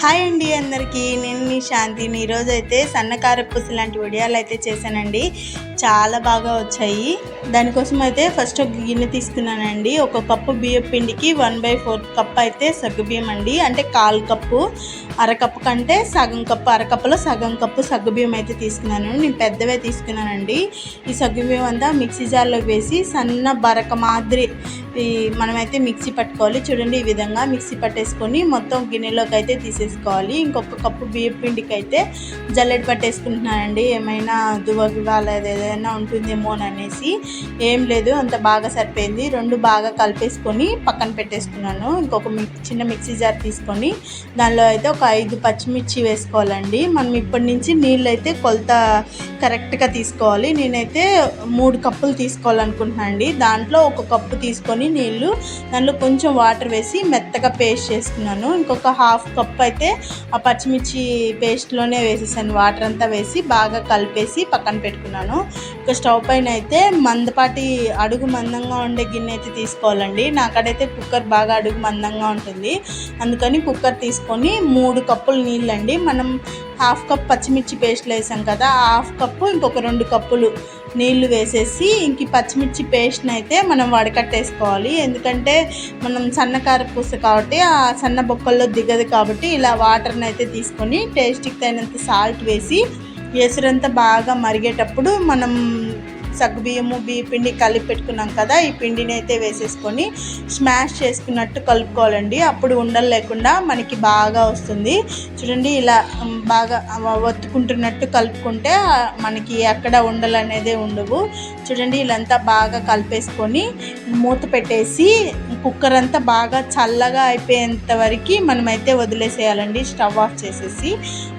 Hi అండి అందరికీ. నేను మీ శాంతిని ఈరోజు అయితే సన్నకార పుసి లాంటి వడియాలు అయితే చేశానండి. చాలా బాగా వచ్చాయి. దానికోసం అయితే ఫస్ట్ ఒక గిన్నె తీసుకున్నానండి. ఒక కప్పు బియ్యం పిండికి వన్ బై ఫోర్త్ కప్ అయితే సగ్గుబియ్యం అండి. అంటే కాల్ కప్పు. అరకప్పు కంటే సగం కప్పు అరకప్పులో సగం కప్పు సగ్గుబియ్యం అయితే తీసుకున్నాను. నేను పెద్దవే తీసుకున్నానండి. ఈ సగ్గుబియ్యం అంతా మిక్సీ జార్లోకి వేసి సన్న బరక మాదిరి ఈ మనమైతే మిక్సీ పట్టుకోవాలి. చూడండి ఈ విధంగా మిక్సీ పట్టేసుకొని మొత్తం గిన్నెలోకి అయితే తీసేసుకోవాలి. ఇంకొక కప్పు బియ్యం పిండికి అయితే జల్లెడ పట్టేసుకుంటున్నానండి. ఏమైనా దువ్వ ఏదైనా ఉంటుందేమో అని అనేసి ఏం లేదు అంత బాగా సరిపోయింది. రెండు బాగా కలిపేసుకొని పక్కన పెట్టేసుకున్నాను. ఇంకొక చిన్న మిక్సీ జార్ తీసుకొని దానిలో అయితే ఒక ఐదు పచ్చిమిర్చి వేసుకోవాలండి. మనం ఇప్పటి నుంచి నీళ్ళు అయితే కొలత కరెక్ట్గా తీసుకోవాలి. నేనైతే మూడు కప్పులు తీసుకోవాలనుకుంటున్నాను అండి దాంట్లో ఒక కప్పు తీసుకొని నీళ్ళు దాంట్లో కొంచెం వాటర్ వేసి మెత్తగా పేస్ట్ చేసుకున్నాను. ఇంకొక హాఫ్ కప్ అయితే ఆ పచ్చిమిర్చి పేస్ట్లోనే వేసేసాను. వాటర్ అంతా వేసి బాగా కలిపేసి పక్కన పెట్టుకున్నాను. ఇక స్టవ్ పైన అయితే మందపాటి అడుగు మందంగా ఉండే గిన్నె అయితే తీసుకోవాలండి. నాకడైతే కుక్కర్ బాగా అడుగు మందంగా ఉంటుంది. అందుకని కుక్కర్ తీసుకొని మూడు కప్పులు నీళ్ళండి. మనం హాఫ్ కప్ పచ్చిమిర్చి పేస్ట్లు వేసాం కదా ఆ హాఫ్ కప్పు ఇంకొక రెండు కప్పులు నీళ్ళు వేసేసి ఇంక పచ్చిమిర్చి పేస్ట్ని అయితే మనం వడకట్టేసుకోవాలి. ఎందుకంటే మనం సన్నకార పూస కాబట్టి ఆ సన్న బొక్కల్లో దిగదు కాబట్టి ఇలా వాటర్ని అయితే తీసుకొని టేస్ట్కి తగినంత సాల్ట్ వేసి ఎసురంతా బాగా మరిగేటప్పుడు మనం సగ్గుబియ్యము బియ్య పిండి కలిపి పెట్టుకున్నాం కదా ఈ పిండిని అయితే వేసేసుకొని స్మాష్ చేసుకున్నట్టు కలుపుకోవాలండి. అప్పుడు ఉండలు లేకుండా మనకి బాగా వస్తుంది. చూడండి ఇలా బాగా ఒత్తుకుంటున్నట్టు కలుపుకుంటే మనకి ఎక్కడ ఉండలు అనేది ఉండవు. చూడండి ఇలాంతా బాగా కలిపేసుకొని మూత పెట్టేసి కుక్కర్ అంతా బాగా చల్లగా అయిపోయేంత వరకు మనమైతే వదిలేసేయాలండి స్టవ్ ఆఫ్ చేసేసి.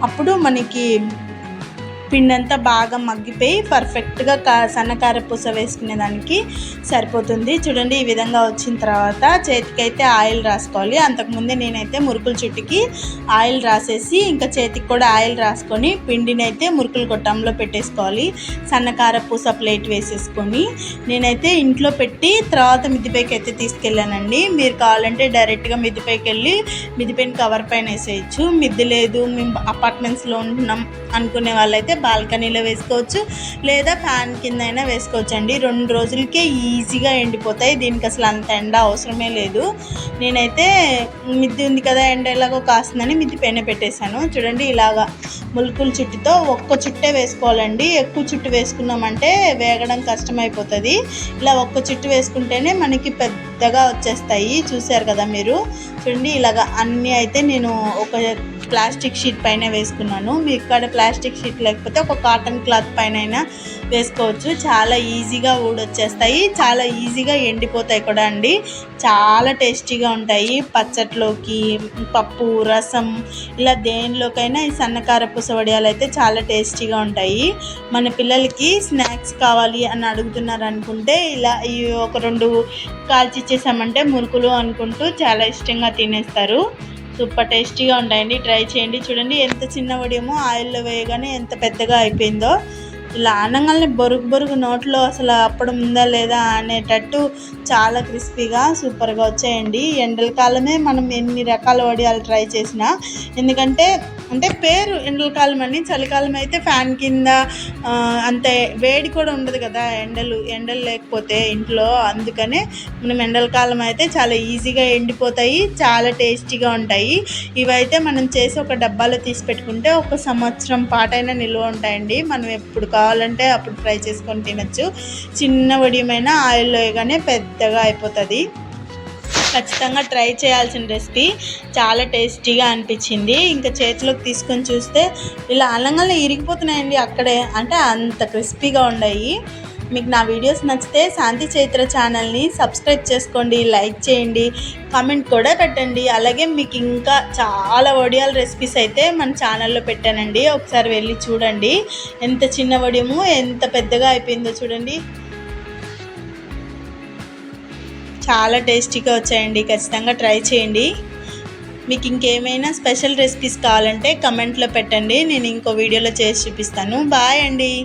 అప్పుడు మనకి పిండి అంతా బాగా మగ్గిపోయి పర్ఫెక్ట్గా కా సన్నకార పూస వేసుకునే దానికి సరిపోతుంది. చూడండి ఈ విధంగా వచ్చిన తర్వాత చేతికైతే ఆయిల్ రాసుకోవాలి. అంతకుముందే నేనైతే మురుకుల చుట్టుకి ఆయిల్ రాసేసి ఇంకా చేతికి కూడా ఆయిల్ రాసుకొని పిండిని అయితే మురుకులు గొట్టంలో పెట్టేసుకోవాలి. సన్నకార పూస ప్లేట్ వేసేసుకొని నేనైతే ఇంట్లో పెట్టి తర్వాత మిద్దిపైకి అయితే తీసుకెళ్ళానండి. మీరు కావాలంటే డైరెక్ట్గా మిద్దిపైకి వెళ్ళి మిద్దిపైన కవర్ పైన వేసేయచ్చు. మిద్ది లేదు మేము అపార్ట్మెంట్స్లో ఉంటున్నాం అనుకునే వాళ్ళైతే బాల్కనీలో వేసుకోవచ్చు లేదా ఫ్యాన్ కింద అయినా వేసుకోవచ్చు అండి రెండు రోజులకే ఈజీగా ఎండిపోతాయి. దీనికి అసలు అంత ఎండ అవసరమే లేదు. నేనైతే మిద్ది ఉంది కదా ఎండ ఎలాగో కాస్తుందని మిద్ది పైన పెట్టేశాను. చూడండి ఇలాగా ములుకుల చుట్టుతో ఒక్క చుట్టే వేసుకోవాలండి. ఎక్కువ చుట్టు వేసుకున్నామంటే వేగడం కష్టమైపోతుంది. ఇలా ఒక్క చుట్టు వేసుకుంటేనే మనకి పెద్దగా వచ్చేస్తాయి. చూశారు కదా మీరు? చూడండి ఇలాగ అన్నీ అయితే నేను ఒక ప్లాస్టిక్ షీట్ పైన వేసుకున్నాను. మీ ఇక్కడ ప్లాస్టిక్ షీట్ లేకపోతే ఒక కాటన్ క్లాత్ పైన అయినా వేసుకోవచ్చు. చాలా ఈజీగా ఊడొచ్చేస్తాయి. చాలా ఈజీగా ఎండిపోతాయి కూడా అండి. చాలా టేస్టీగా ఉంటాయి. పచ్చట్లోకి పప్పు రసం ఇలా దేనిలోకైనా ఈ సన్నకార పుసవడియాలు అయితే చాలా టేస్టీగా ఉంటాయి. మన పిల్లలకి స్నాక్స్ కావాలి అని అడుగుతున్నారు అనుకుంటే ఇలా ఈ ఒక రెండు కాల్చి ఇచ్చేసామంటే మురుకులు అనుకుంటూ చాలా ఇష్టంగా తినేస్తారు. సూపర్ టేస్టీగా ఉంటాయండి. ట్రై చేయండి. చూడండి ఎంత చిన్న వడియమో ఆయిల్లో వేయగానే ఎంత పెద్దగా అయిపోయిందో. ఇలా అనగానే బొరుగు బొరుగు నోట్లో అసలు అప్పడం ఉందా లేదా అనేటట్టు చాలా క్రిస్పీగా సూపర్గా వచ్చాయండి. ఎండల కాలమే మనం ఎన్ని రకాల వడియాలు ట్రై చేసినా ఎందుకంటే అంటే పేరు ఎండల కాలం అని చలికాలం అయితే ఫ్యాన్ కింద అంతే అంత వేడి కూడా ఉండదు కదా ఎండలు ఎండలు లేకపోతే ఇంట్లో. అందుకనే మనం ఎండల కాలం అయితే చాలా ఈజీగా ఎండిపోతాయి చాలా టేస్టీగా ఉంటాయి. ఇవైతే మనం చేసి ఒక డబ్బాలో తీసి పెట్టుకుంటే ఒక సంవత్సరం పాటైనా నిల్వ ఉంటాయండి. మనం ఎప్పుడు కావాలంటే అప్పుడు ఫ్రై చేసుకొని తినచ్చు. చిన్న వడియమైన ఆయిల్లో వేయగానే పెద్దగా అయిపోతుంది. ఖచ్చితంగా ట్రై చేయాల్సిన రెసిపీ చాలా టేస్టీగా అనిపించింది. ఇంకా చేతిలోకి తీసుకొని చూస్తే ఇలా అలంగానే ఇరిగిపోతున్నాయండి అక్కడే. అంటే అంత క్రిస్పీగా ఉన్నాయి మీకు నా వీడియోస్ నచ్చితే శాంతి చైత్ర ఛానల్ని సబ్స్క్రైబ్ చేసుకోండి లైక్ చేయండి కామెంట్ కూడా పెట్టండి. అలాగే మీకు ఇంకా చాలా వడియాల రెసిపీస్ అయితే మన ఛానల్లో పెట్టానండి. ఒకసారి వెళ్ళి చూడండి. ఎంత చిన్న వడియము ఎంత పెద్దగా అయిపోయిందో చూడండి. చాలా టేస్టీగా వచ్చాయండి. ఖచ్చితంగా ట్రై చేయండి. మీకు ఇంకేమైనా స్పెషల్ రెసిపీస్ కావాలంటే కమెంట్లో పెట్టండి. నేను ఇంకో వీడియోలో చేసి చూపిస్తాను. బాయ్ అండి.